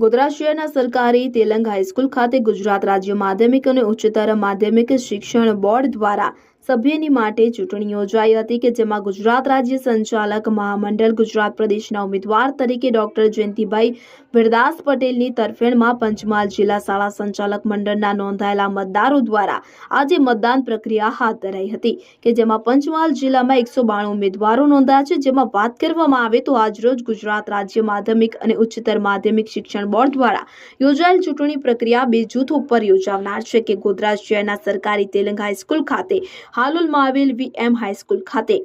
ગોધરા શહેરના સરકારી તેલંગ હાઈસ્કૂલ ખાતે ગુજરાત રાજ્ય માધ્યમિક અને ઉચ્ચતર માધ્યમિક શિક્ષણ બોર્ડ દ્વારા સભ્યની માટે ચૂંટણી યોજાઈ હતી કે જેમાં ગુજરાત રાજ્ય સંચાલક મહામંડળ, ગુજરાત પ્રદેશના ઉમેદવાર તરીકે ડોક્ટર જયંતિભાઈ વિરદાસ પટેલની તરફેણમાં પંચમહાલ જિલ્લા શાળા સંચાલક મંડળના નોંધાયેલા મતદારો દ્વારા આજે મતદાન પ્રક્રિયા હાથ ધરાઈ હતી કે જેમાં પંચમહાલ જિલ્લામાં એકસો બાણું ઉમેદવારો નોંધાયા છે. જેમાં વાત કરવામાં આવે તો આજરોજ ગુજરાત રાજ્ય માધ્યમિક અને ઉચ્ચતર માધ્યમિક શિક્ષણ બોર્ડ દ્વારા યોજાયેલ ચૂંટણી પ્રક્રિયા બે જૂથ ઉપર યોજાનાર છે કે ગોધરા શહેરના સરકારી તેલંગ હાઈસ્કૂલ ખાતે હાલોલમાં આવેલ વીએમ હાઈસ્કૂલ ખાતે.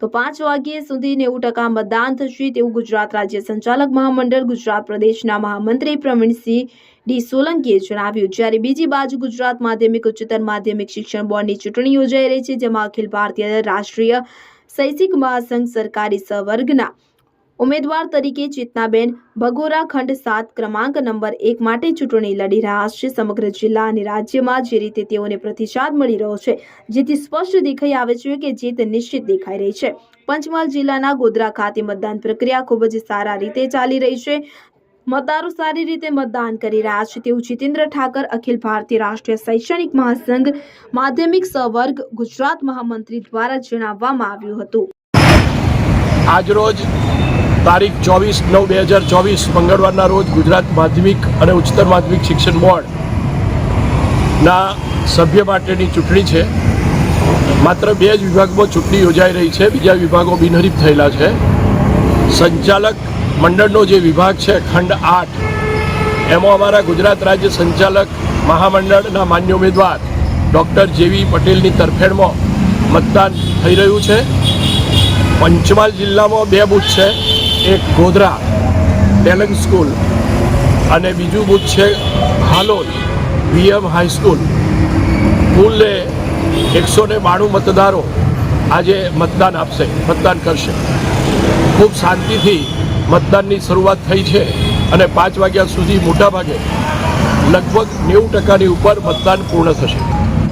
તો પાંચ વાગ્યે સુધી નેવું ટકા મતદાન થશે તેવું ગુજરાત રાજ્ય સંચાલક મહામંડળ ગુજરાત પ્રદેશના મહામંત્રી પ્રવીણસિંહ ડી સોલંકીએ જણાવ્યું. જ્યારે બીજી બાજુ ગુજરાત માધ્યમિક, ઉચ્ચતર માધ્યમિક શિક્ષણ બોર્ડની ચૂંટણી યોજાઈ રહી છે, જેમાં અખિલ ભારતીય રાષ્ટ્રીય શૈક્ષિક મહાસંઘ સરકારી સંવર્ગના ઉમેદવાર તરીકે ચેતનાબેન ભગોરા ખંડ સાત ક્રમાંક નંબર એક માટે ચૂંટણી લડી રહ્યા છે. સમગ્ર જિલ્લા અને રાજ્યમાં જે રીતે તેઓને પ્રતિસાદ મળી રહ્યો છે, જેથી સ્પષ્ટ દેખાઈ આવે છે કે જીત નિશ્ચિત દેખાઈ રહી છે. પંચમહાલ જિલ્લાના ગોધરા ખાતે મતદાન પ્રક્રિયા ખૂબ જ સારા રીતે ચાલી રહી છે. મતદારો સારી રીતે મતદાન કરી રહ્યા છે. તેવું જીતેન્દ્ર ઠાકર, અખિલ ભારતીય રાષ્ટ્રીય શૈક્ષણિક મહાસંઘ માધ્યમિક સવર્ગ ગુજરાત મહામંત્રી દ્વારા જણાવવામાં આવ્યું હતું. આજરોજ તારીખ ચોવીસ નવ બે હજાર ચોવીસ, મંગળવારના રોજ ગુજરાત માધ્યમિક અને ઉચ્ચતર માધ્યમિક શિક્ષણ બોર્ડના સભ્ય માટેની ચૂંટણી છે. માત્ર બે જ વિભાગમાં ચૂંટણી યોજાઈ રહી છે. બીજા વિભાગો બિનહરીફ થયેલા છે. સંચાલક મંડળનો જે વિભાગ છે, ખંડ આઠ, એમાં અમારા ગુજરાત રાજ્ય સંચાલક મહામંડળના માન્ય ઉમેદવાર ડૉક્ટર જેવી પટેલની તરફેણમાં મતદાન થઈ રહ્યું છે. પંચમહાલ જિલ્લામાં બે બૂથ છે. એક ગોધરા ટેલંગ સ્કૂલ અને બીજું બૂથ છે હાલોલ વીએમ હાઈસ્કૂલ કુલે એકસો ને બાણું મતદારો આજે મતદાન આપશે, મતદાન કરશે. ખૂબ શાંતિથી મતદાનની શરૂઆત થઈ છે અને પાંચ વાગ્યા સુધી મોટાભાગે લગભગ નેવું ટકાની ઉપર મતદાન પૂર્ણ થશે.